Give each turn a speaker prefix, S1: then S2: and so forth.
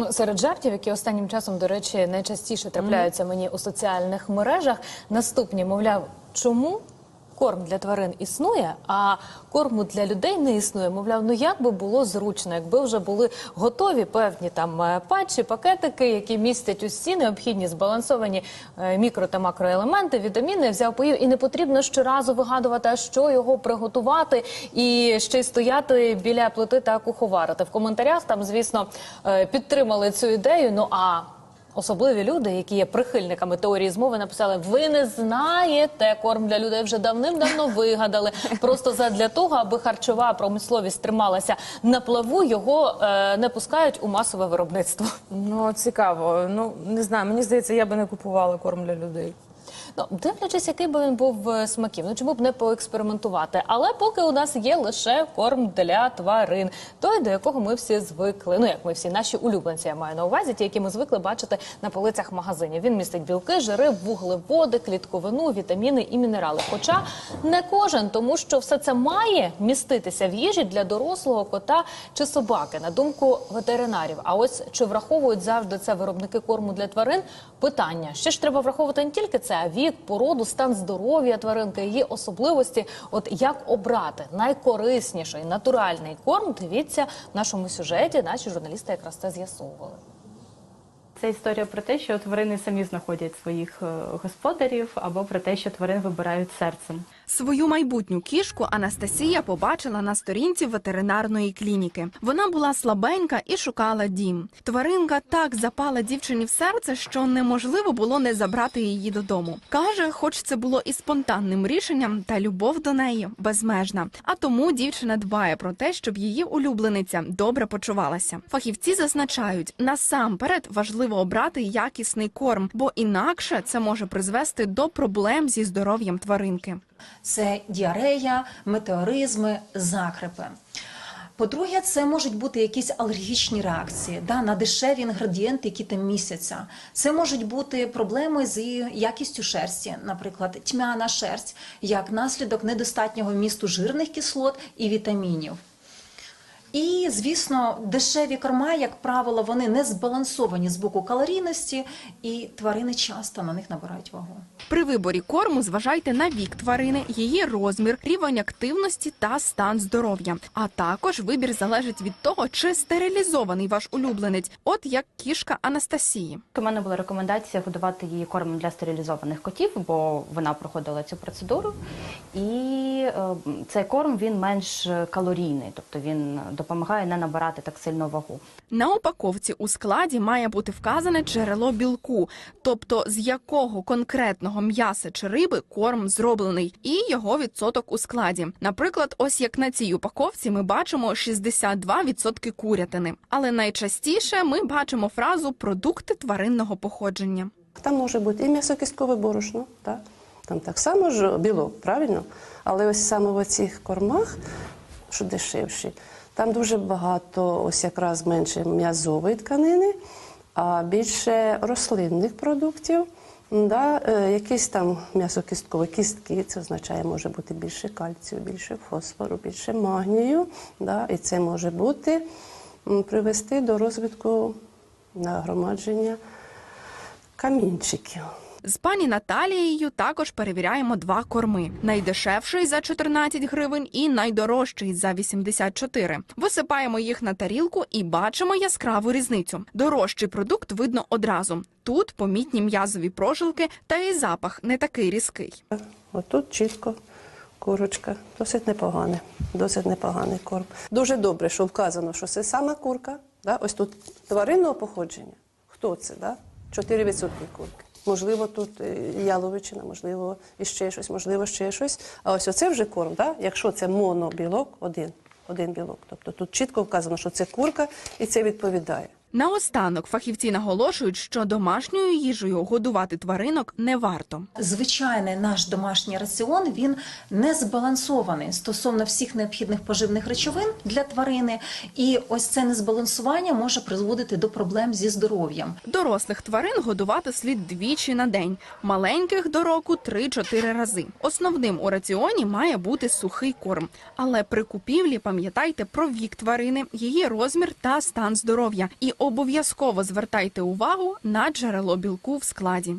S1: Ну, серед жартів, які останнім часом, до речі, найчастіше трапляються мені у соціальних мережах, наступні, мовляв, чому корм для тварин існує, а корму для людей не існує. Мовляв, ну як би було зручно, якби вже були готові певні там е, патчі, пакетики, які містять усі необхідні збалансовані е, мікро та макроелементи, вітаміни, взяв поїв, і не потрібно щоразу вигадувати, що його приготувати, і ще й стояти біля плити та куховарити. В коментарях там, звісно, е, підтримали цю ідею. Ну а Особливі люди, які є прихильниками теорії змови, написали: ви не знаєте, корм для людей вже давним-давно вигадали. Просто задля того, аби харчова промисловість трималася на плаву, його е, не пускають у масове виробництво.
S2: Ну цікаво. Ну не знаю. Мені здається, я би не купувала корм для людей.
S1: Ну, дивлячись, який би він був е, смаків, ну чому б не поекспериментувати? Але поки у нас є лише корм для тварин, той до якого ми всі звикли. Ну як ми всі наші улюбленці, я маю на увазі, ті, які ми звикли бачити на полицях магазинів. Він містить білки, жири, вуглеводи, клітковину, вітаміни і мінерали. Хоча не кожен, тому що все це має міститися в їжі для дорослого кота чи собаки, на думку ветеринарів. А ось чи враховують завжди це виробники корму для тварин? Питання ще ж треба враховувати не тільки це, а вік, породу, стан здоров'я тваринки, її особливості. От як обрати найкорисніший натуральний корм? Дивіться в нашому сюжеті. Наші журналісти якраз це з'ясовували.
S3: Це історія про те, що тварини самі знаходять своїх е, господарів, або про те, що тварин вибирають серцем.
S4: Свою майбутню кішку Анастасія побачила на сторінці ветеринарної клініки. Вона була слабенька і шукала дім. Тваринка так запала дівчині в серце, що неможливо було не забрати її додому. Каже, хоч це було і спонтанним рішенням, та любов до неї безмежна. А тому дівчина дбає про те, щоб її улюблениця добре почувалася. Фахівці зазначають, насамперед важливо обрати якісний корм, бо інакше це може призвести до проблем зі здоров'ям тваринки.
S5: Це діарея, метеоризми, закрепи. По-друге, це можуть бути якісь алергічні реакції да, на дешеві інгредієнти, які там місяця. Це можуть бути проблеми з якістю шерсті, наприклад, тьмяна шерсть, як наслідок недостатнього вмісту жирних кислот і вітамінів. І, звісно, дешеві корма, як правило, вони не збалансовані з боку калорійності, і тварини часто на них набирають вагу.
S4: При виборі корму зважайте на вік тварини, її розмір, рівень активності та стан здоров'я. А також вибір залежить від того, чи стерилізований ваш улюбленець, от як кішка Анастасії.
S3: У мене була рекомендація годувати її кормом для стерилізованих котів, бо вона проходила цю процедуру. І е, цей корм він менш калорійний, тобто він допомагає не набирати так сильно вагу.
S4: На упаковці у складі має бути вказане джерело білку, тобто з якого конкретного м'яса чи риби корм зроблений, і його відсоток у складі. Наприклад, ось як на цій упаковці ми бачимо 62% курятини. Але найчастіше ми бачимо фразу продукти тваринного походження.
S6: Там може бути і м'ясокісткове борошно, так? там так само ж білок, правильно? Але ось саме в цих кормах, що дешевші, там дуже багато, ось якраз менше м'язової тканини, а більше рослинних продуктів. Да, е, якісь там м'ясокісткові кістки, це означає, може бути більше кальцію, більше фосфору, більше магнію. Да, і це може бути привести до розвитку нагромадження камінчиків.
S4: З пані Наталією також перевіряємо два корми: найдешевший за 14 гривень і найдорожчий за 84. Висипаємо їх на тарілку і бачимо яскраву різницю. Дорожчий продукт видно одразу. Тут помітні м'язові прожилки, та і запах не такий різкий.
S6: Отут чітко курочка. Досить непоганий, досить непоганий корм. Дуже добре, що вказано, що це сама курка. Да? Ось тут тваринного походження. Хто це? Да? 4% курки. Можливо, тут е, яловичина, можливо, і ще щось, можливо, ще щось. А ось оце вже корм, да? якщо це монобілок, один, один білок. Тобто тут чітко вказано, що це курка, і це відповідає.
S4: Наостанок фахівці наголошують, що домашньою їжею годувати тваринок не варто.
S5: Звичайний наш домашній раціон він не збалансований стосовно всіх необхідних поживних речовин для тварини, і ось це незбалансування може призводити до проблем зі здоров'ям.
S4: Дорослих тварин годувати слід двічі на день, маленьких до року 3-4 рази. Основним у раціоні має бути сухий корм. Але при купівлі пам'ятайте про вік тварини, її розмір та стан здоров'я. І обов'язково звертайте увагу на джерело білку в складі.